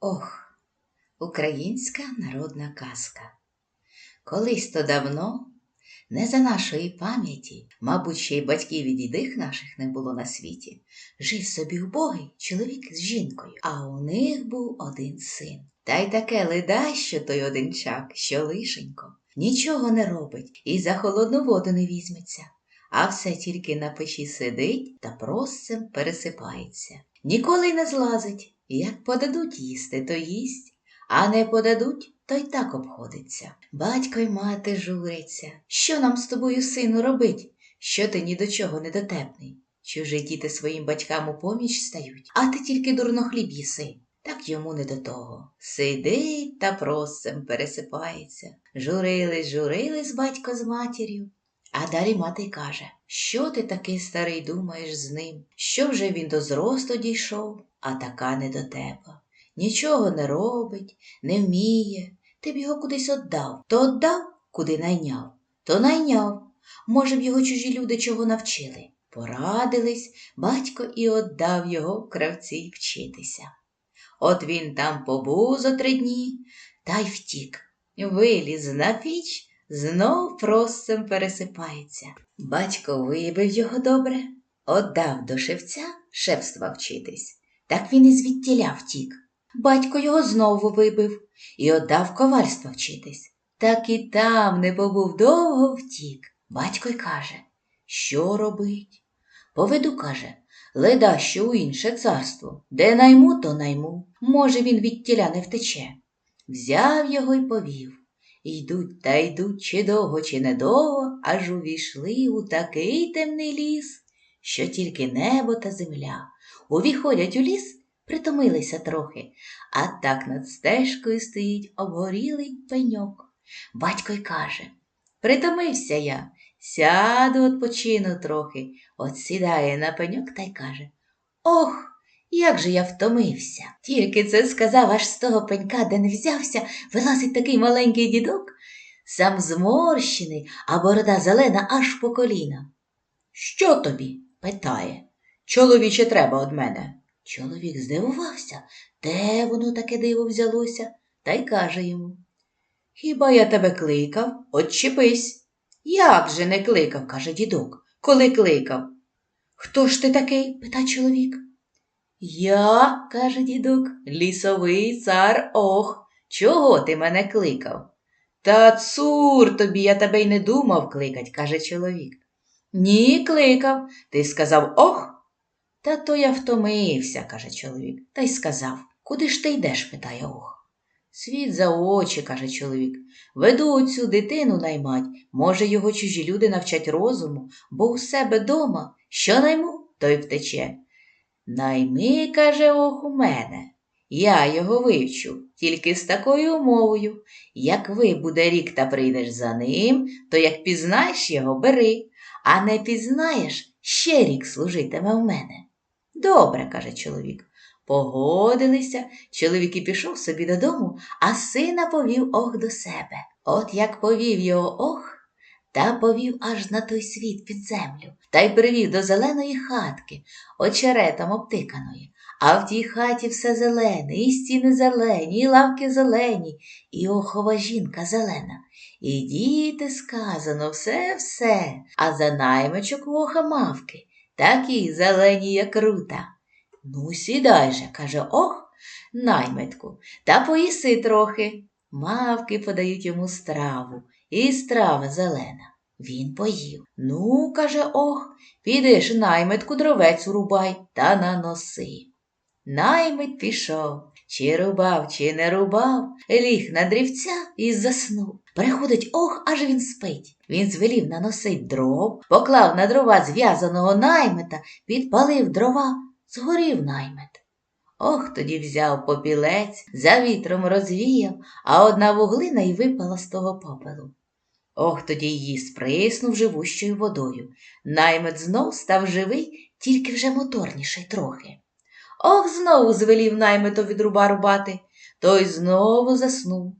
Ох, українська народна казка. Колись то давно, не за нашої пам'яті, мабуть, ще й батьків і дідих наших не було на світі, жив собі убогий чоловік з жінкою, а у них був один син. Та й таке ледащо той один чак, що лишенько, нічого не робить і за холодну воду не візьметься, а все тільки на печі сидить та просцем пересипається. Ніколи й не злазить, як подадуть їсти, то їсть, а не подадуть, то й так обходиться. Батько й мати журяться. Що нам з тобою, сину, робить? Що ти ні до чого не дотепний? Чужі діти своїм батькам у поміч стають, а ти тільки дурно хліб їси. Так йому не до того. Сидить та просцем пересипається. Журились, журились батько з матір'ю. А далі мати й каже, що ти такий старий думаєш з ним? Що вже він до зросту дійшов, а така не до тебе. Нічого не робить, не вміє. Ти б його кудись отдав. То отдав, куди найняв, то найняв. Може б його чужі люди чого навчили. Порадились, батько і отдав його кравці вчитися. От він там побув зо три дні та й втік. Виліз на піч, знов просцем пересипається. Батько вибив його добре, отдав до шевця шефства вчитись. Так він і звідтіля втік. Батько його знову вибив і отдав ковальства вчитись. Так і там не побув довго втік. Батько й каже, що робить? Поведу, каже, леда що у інше царство, де найму, то найму. Може, він від тіля не втече. Взяв його й повів. Йдуть та йдуть чи довго, чи недовго, аж увійшли у такий темний ліс, що тільки небо та земля. Увіходять у ліс, притомилися трохи, а так над стежкою стоїть обгорілий пеньок. Батько й каже Притомився я, сяду, odpoчину трохи. От сідає на пеньок та й каже Ох, як же я втомився. Тільки це сказав, аж з того пенька, де не взявся, вилазить такий маленький дідок, сам зморщений, а борода зелена аж по коліна. Що тобі? питає. Чоловіче треба од мене. Чоловік здивувався, де воно таке диво взялося, та й каже йому. Хіба я тебе кликав? Отчепись. Як же не кликав, каже дідок, коли кликав. Хто ж ти такий? пита чоловік. Я, каже дідок, лісовий цар ох, чого ти мене кликав? Та цур тобі, я тебе й не думав кликать, каже чоловік. Ні, кликав. Ти сказав ох. Та то я втомився, каже чоловік, та й сказав. Куди ж ти йдеш? питає ох. Світ за очі, каже чоловік. Веду цю дитину наймать, може, його чужі люди навчать розуму, бо у себе дома, що найму, той втече. Найми, каже, ох, у мене. Я його вивчу, тільки з такою умовою. Як ви буде рік та прийдеш за ним, то як пізнаєш його, бери, а не пізнаєш, ще рік служитиме в мене. Добре, каже чоловік. Погодилися, чоловік і пішов собі додому, а сина повів ох до себе. От як повів його ох, та повів аж на той світ під землю, та й привів до зеленої хатки, очеретом обтиканої. А в тій хаті все зелене, і стіни зелені, і лавки зелені, і охова жінка зелена. І діти сказано все-все, а за наймичок воха мавки, такі зелені, як рута. Ну, сідай же, каже, ох, наймитку, та поїси трохи. Мавки подають йому страву, і страва зелена. Він поїв. Ну, каже, ох, підеш наймитку дровець урубай та наноси. Наймит пішов, чи рубав, чи не рубав, ліг на дрівця і заснув. Приходить ох, аж він спить. Він звелів наносить дров, поклав на дрова зв'язаного наймита, підпалив дрова, згорів наймит. Ох, тоді взяв попілець, за вітром розвіяв, а одна вуглина й випала з того попелу. Ох, тоді її сприснув живущою водою. Наймит знов став живий, тільки вже моторніший трохи. Ох, знову звелів наймито від руба рубати, той знову заснув.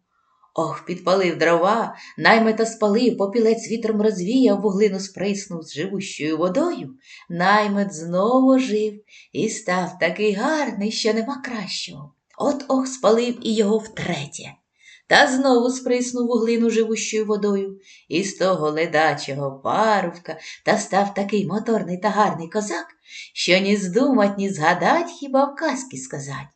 Ох, підпалив дрова, наймита спалив, попілець вітром розвіяв, вуглину сприснув з живущою водою. Наймит знову жив і став такий гарний, що нема кращого. От ох спалив і його втретє. Та знову сприснув вуглину живущою водою, і з того ледачого парубка та став такий моторний та гарний козак, що ні здумать, ні згадать, хіба в казки сказать.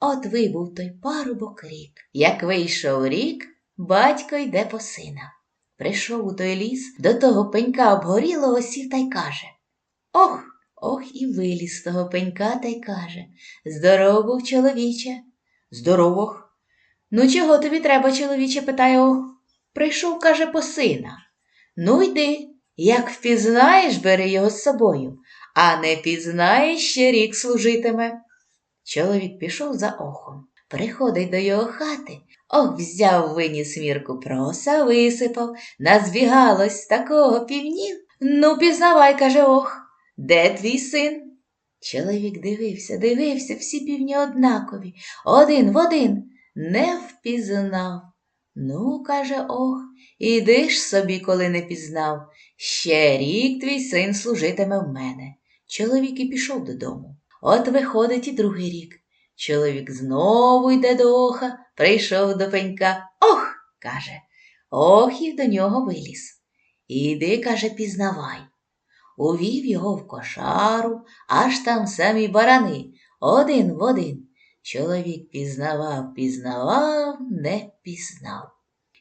От вибув той парубок рік. Як вийшов рік, батько йде по сина. Прийшов у той ліс, до того пенька обгорілого сів та й каже Ох, ох, і виліз з того пенька та й каже Здоров був, чоловіче. Здоровох. Ну, чого тобі треба, чоловіче? питає ох. Прийшов, каже, по сина. Ну, йди, як впізнаєш, бери його з собою, а не пізнаєш, ще рік служитиме. Чоловік пішов за охом. Приходить до його хати, ох, взяв виніс мірку проса, висипав, назбігалось такого півнів. Ну, пізнавай, каже ох, де твій син? Чоловік дивився, дивився, всі півні однакові, один в один, не впізнав. Ну, каже ох, іди ж собі, коли не пізнав. Ще рік твій син служитиме в мене. Чоловік і пішов додому. От виходить і другий рік. Чоловік знову йде до оха, прийшов до пенька. Ох, каже, охів до нього виліз. Іди, каже, пізнавай. Увів його в кошару, аж там самі барани, один в один. Чоловік пізнавав, пізнавав, не пізнав.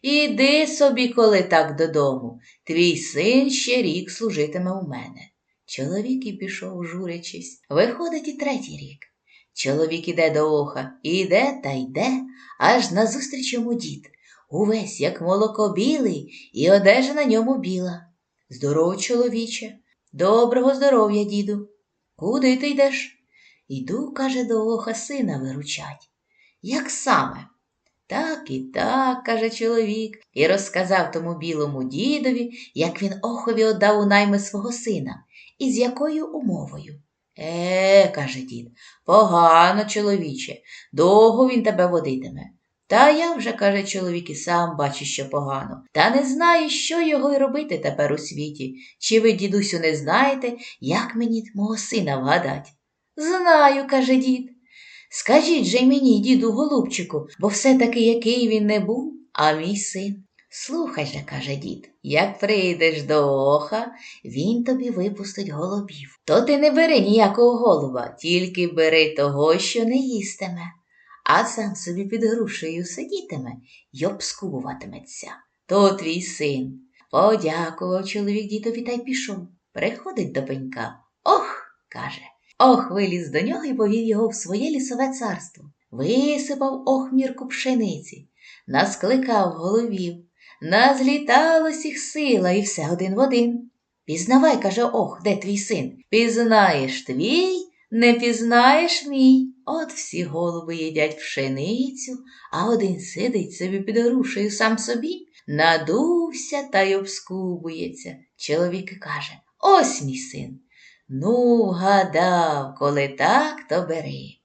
Іди собі, коли так додому, твій син ще рік служитиме у мене. Чоловік і пішов, журячись. Виходить і третій рік. Чоловік іде до оха, іде та йде, аж назустріч йому дід. Увесь, як молоко білий, і одежа на ньому біла. Здорово, чоловіче, доброго здоров'я, діду. Куди ти йдеш? Іду, каже, до оха сина виручать. Як саме? Так і так, каже чоловік, і розказав тому білому дідові, як він охові отдав у найми свого сина, і з якою умовою. Е, каже дід, погано, чоловіче, довго він тебе водитиме. Та я вже, каже чоловік, і сам бачу, що погано, та не знаю, що його й робити тепер у світі. Чи ви, дідусю, не знаєте, як мені мого сина вгадать? Знаю, каже дід. Скажіть же мені, діду голубчику, бо все-таки який він не був, а мій син. Слухай же, каже дід, як прийдеш до оха, він тобі випустить голубів. То ти не бери ніякого голуба, тільки бери того, що не їстиме, а сам собі під грушею сидітиме й обскубуватиметься. То твій син. Подякував чоловік дідові та й пішов. Приходить до пенька. Ох, каже. Ох, виліз до нього і повів його в своє лісове царство. Висипав ох мірку пшениці, наскликав головів, назліталось їх сила і все один в один. Пізнавай, каже, ох, де твій син? Пізнаєш твій, не пізнаєш мій. От всі голуби їдять пшеницю, а один сидить собі під грушею сам собі, надувся та й обскубується. Чоловік каже Ось мій син. Ну, вгадав, коли так, то бери.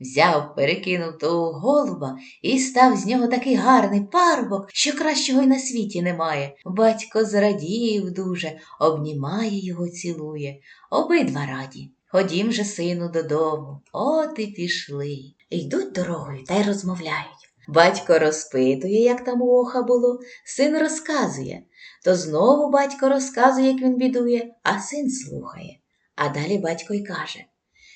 Взяв, перекинув того голуба і став з нього такий гарний парубок, що кращого й на світі немає. Батько зрадів дуже, обнімає його, цілує. Обидва раді. Ходім же, сину, додому. От і пішли. Йдуть дорогою та й розмовляють. Батько розпитує, як там у оха було, син розказує. То знову батько розказує, як він бідує, а син слухає. А далі батько й каже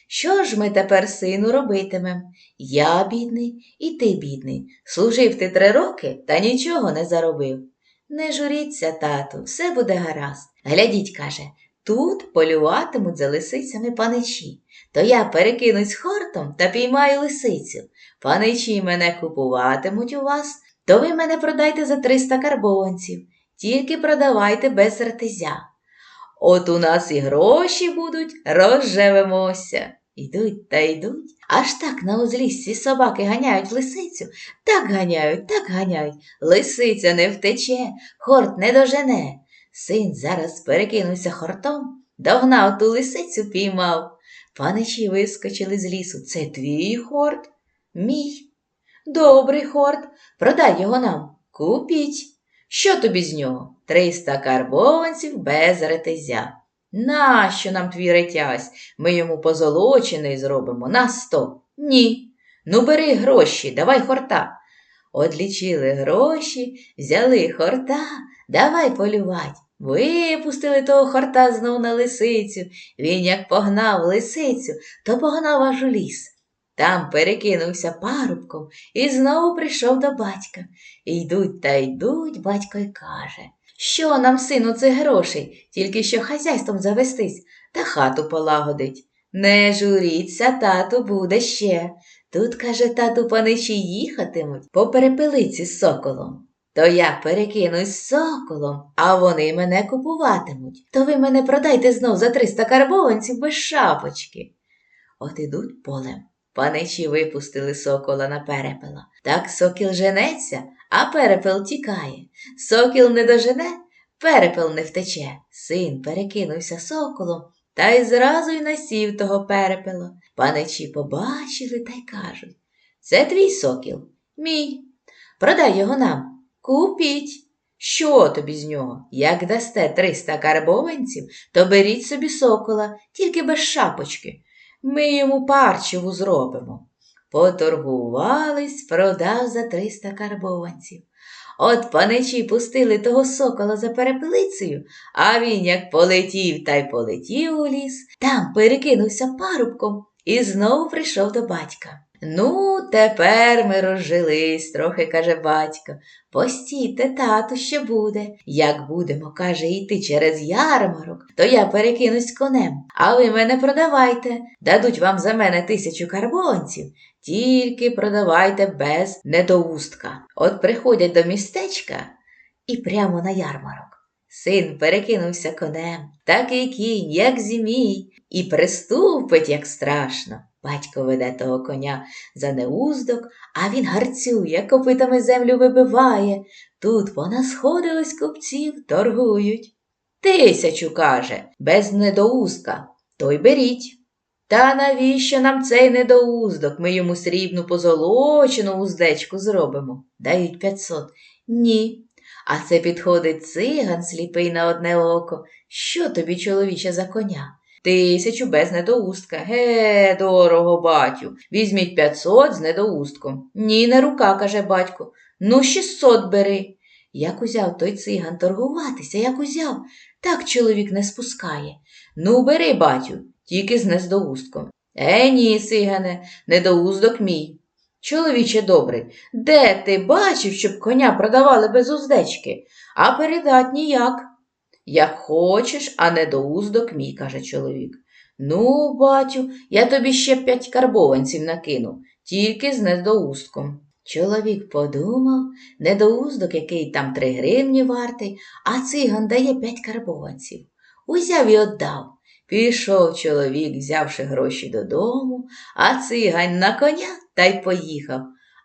Що ж ми тепер, сину, робитимем? Я бідний, і ти бідний. Служив ти три роки та нічого не заробив. Не журіться, тату, все буде гаразд. Глядіть, каже, тут полюватимуть за лисицями паничі. То я перекинусь хортом та піймаю лисицю. Паничі мене купуватимуть у вас, то ви мене продайте за триста карбованців, тільки продавайте без ретезя. От у нас і гроші будуть, розживемося. Йдуть та йдуть. Аж так на узліссі собаки ганяють лисицю, так ганяють, так ганяють. Лисиця не втече, хорт не дожене. Син зараз перекинувся хортом, догнав ту лисицю, піймав. Паничі вискочили з лісу. Це твій хорт? Мій. Добрий хорт, продай його нам. Купіть. Що тобі з нього? Триста карбованців без ретезя. Нащо нам твій ретязь? Ми йому позолочений зробимо на сто. Ні. Ну, бери гроші, давай хорта. Одлічили гроші, взяли хорта, давай полювать. Випустили того хорта знов на лисицю. Він як погнав лисицю, то погнав аж у ліс. Там перекинувся парубком і знову прийшов до батька. Йдуть та йдуть, батько й каже. Що нам, сину, цих грошей, тільки що хазяйством завестись та хату полагодить. Не журіться, тату, буде ще. Тут, каже, тату, паничі їхатимуть по перепелиці з соколом. То я перекинусь з соколом, а вони мене купуватимуть. То ви мене продайте знов за триста карбованців без шапочки. От ідуть полем. Паничі випустили сокола на перепела. Так сокіл женеться, а перепел тікає. Сокіл не дожене, перепел не втече. Син перекинувся соколом та й зразу й насів того перепела. Паничі побачили та й кажуть Це твій сокіл, мій. Продай його нам. Купіть. Що тобі з нього? Як дасте триста карбованців, то беріть собі сокола, тільки без шапочки. Ми йому парчеву зробимо. Поторгувались, продав за триста карбованців. От паничі пустили того сокола за перепелицею, а він як полетів та й полетів у ліс, там перекинувся парубком і знову прийшов до батька. Ну, тепер ми розжились, трохи каже батько. Постійте, тату, ще буде. Як будемо, каже, йти через ярмарок, то я перекинусь конем, а ви мене продавайте. Дадуть вам за мене тисячу карбонців. Тільки продавайте без недоустка. От приходять до містечка і прямо на ярмарок. Син перекинувся конем, такий кінь, як зімій, і приступить, як страшно. Батько веде того коня за неуздок, а він гарцює, копитами землю вибиває. Тут понасходилось купців, торгують. Тисячу, каже, без недоустка, то й беріть. Та навіщо нам цей недоуздок? Ми йому срібну позолочену уздечку зробимо. Дають п'ятсот. Ні. А це підходить циган сліпий на одне око. Що тобі, чоловіче, за коня? Тисячу без недоустка. Ге, дорого, батю. Візьміть п'ятсот з недоустком. Ні, не рука, каже батько. Ну, шістсот бери. Як узяв той циган торгуватися, як узяв, так чоловік не спускає. Ну, бери, батю, тільки з нездоустком. Е, ні, сигане, недоуздок мій. Чоловіче добрий, де ти бачив, щоб коня продавали без уздечки, а передать ніяк. Як хочеш, а недоуздок мій, каже чоловік. Ну, батю, я тобі ще п'ять карбованців накину, тільки з недоустком. Чоловік подумав, недоуздок, який там три гривні вартий, а циган дає п'ять карбованців. Узяв і віддав. Пішов чоловік, взявши гроші додому, а цигань на коня та й поїхав.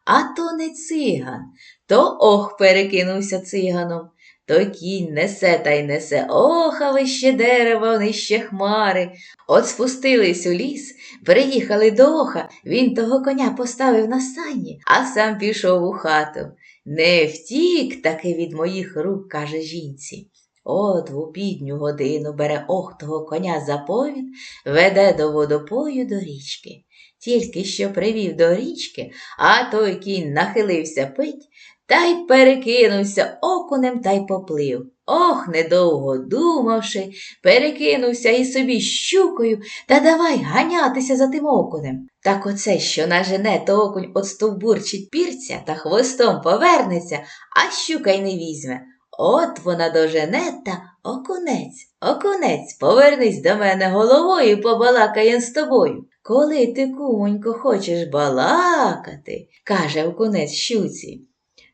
А то не циган, то ох перекинувся циганом. То кінь несе та й несе, ох, а вище дерева, нижче хмари. От спустились у ліс, приїхали до оха, він того коня поставив на сані, а сам пішов у хату. Не втік таки від моїх рук, каже жінці. От в обідню годину бере ох того коня за повід, веде до водопою до річки. Тільки що привів до річки, а той кінь нахилився пить, та й перекинувся окунем та й поплив. Ох, недовго думавши, перекинувся і собі щукою та давай ганятися за тим окунем. Так оце, що нажене, то окунь отстовбурчить пірця та хвостом повернеться, а щука й не візьме. От вона дожене та окунець, окунець, повернись до мене головою, побалакаєм з тобою. Коли ти, кумонько, хочеш балакати, каже окунець щуці,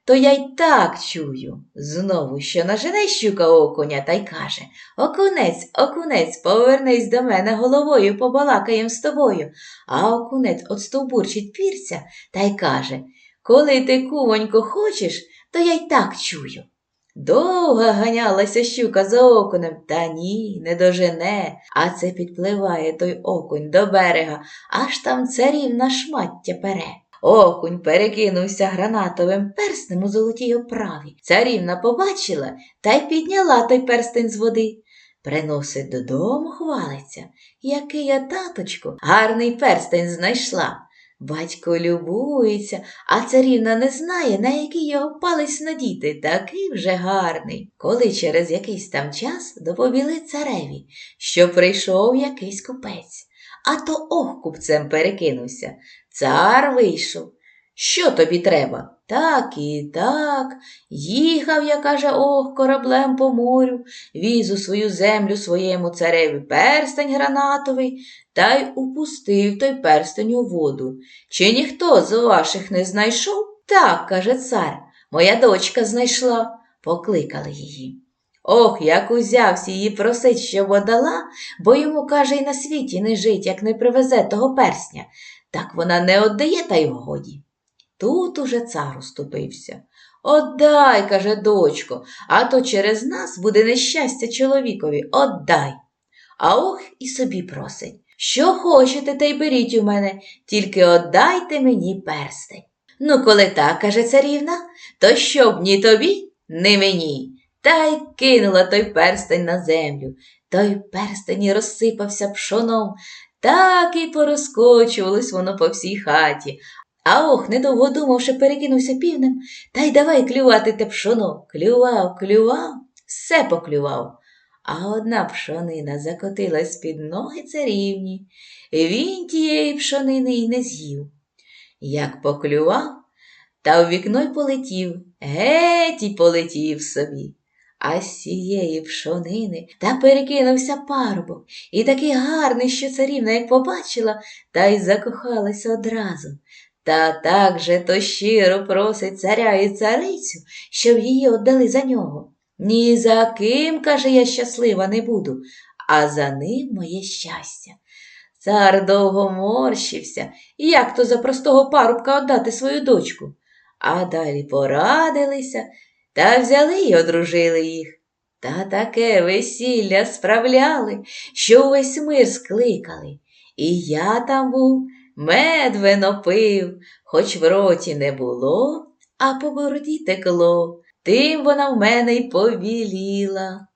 то я й так чую. Знову що нажене щука окуня та й каже Окунець, окунець, повернись до мене головою, побалакаєм з тобою. А окунець отстовбурчить пірця та й каже Коли ти, кумонько, хочеш, то я й так чую. Довго ганялася щука за окунем, та ні, не дожене, а це підпливає той окунь до берега, аж там царівна шмаття пере. Окунь перекинувся гранатовим перстнем у золотій оправі. Царівна побачила та й підняла той перстень з води. Приносить додому, хвалиться. Який я, таточку, гарний перстень знайшла. Батько любується, а царівна не знає, на який його палець надіти, такий вже гарний. Коли через якийсь там час доповіли цареві, що прийшов якийсь купець, а то ох купцем перекинувся. Цар вийшов. Що тобі треба? Так і так. Їхав, я каже, ох, кораблем по морю, віз у свою землю своєму цареві перстень гранатовий, та й упустив той перстень у воду. Чи ніхто з ваших не знайшов? Так, каже цар, моя дочка знайшла. Покликали її. Ох, як узявся її просить, щоб одала, бо йому, каже, і на світі не жить, як не привезе того персня. Так вона не оддає, та й годі. Тут уже цар уступився. Отдай, каже дочко, а то через нас буде нещастя чоловікові. Отдай. А ох і собі просить. Що хочете, та й беріть у мене, тільки отдайте мені перстень. Ну, коли так, каже царівна, то щоб ні тобі, ні мені. Та й кинула той перстень на землю. Той перстень і розсипався пшоном, так і порозкочувалось воно по всій хаті. А ох, недовго думавши, перекинувся півнем, та й давай клювати те пшоно. Клював, клював, все поклював. А одна пшонина закотилась під ноги царівні. Він тієї пшонини й не з'їв. Як поклював, та в вікно й полетів, геть і полетів собі. А з цієї пшонини та перекинувся парубок, і такий гарний, що царівна, як побачила, та й закохалася одразу. Та так же то щиро просить царя і царицю, щоб її віддали за нього. Ні за ким, каже, я щаслива не буду, а за ним моє щастя. Цар довго морщився, як то за простого парубка віддати свою дочку. А далі порадилися та взяли й одружили їх. Та таке весілля справляли, що увесь мир скликали. І я там був, мед вино пив, хоч в роті не було, а по бороді текло. Тим вона в мене й повіліла.